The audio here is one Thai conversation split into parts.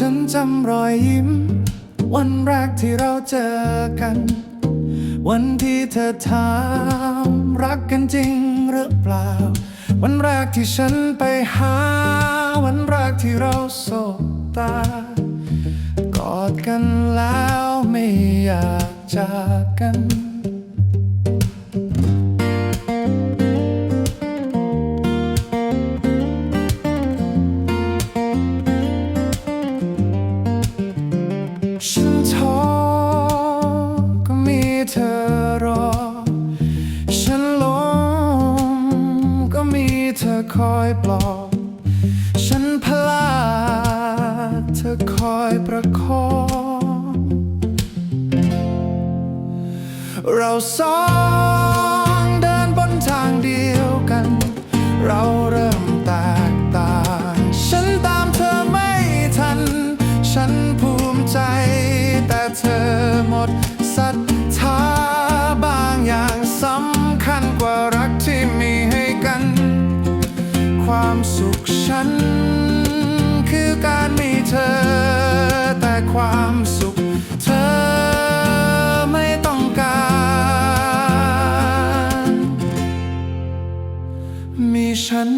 ฉันจำรอยยิ้ม วันแรกที่เราเจอกัน วันที่เธอถามรักกันจริงหรือเปล่า วันแรกที่ฉันไปหา วันแรกที่เราสบตากอดกันแล้วไม่อยากจากกัน เธอคอยปลอบ ฉันพลาด เธอคอยประคอง เราสองเดินบนทางเดียวกัน เราเริ่มแตกต่าง ฉันตามเธอไม่ทัน ฉันภูมิใจ แต่เธอหมดศรัท ความสุขฉัน คือการมีเธอ แต่ความสุขเธอไม่ต้องการ มีฉัน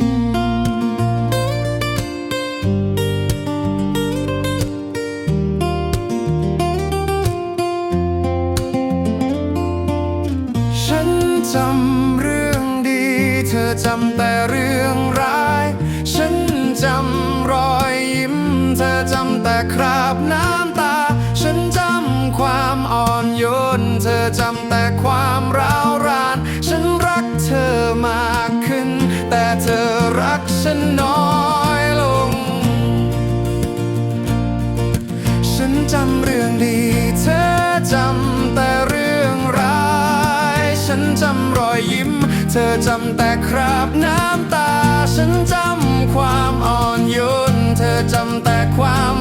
ฉันจำเรื่องดี เธอจำแต่ จำแต่ความร้าวราน ฉันรักเธอมากขึ้น แต่เธอรักฉันน้อยลง ฉันจำเรื่องดีเธอจำแต่เรื่องร้าย ฉันจำรอยยิ้ม เธอจำแต่คราบน้ำตา ฉันจำความอ่อนโยน เธอจำแต่ความ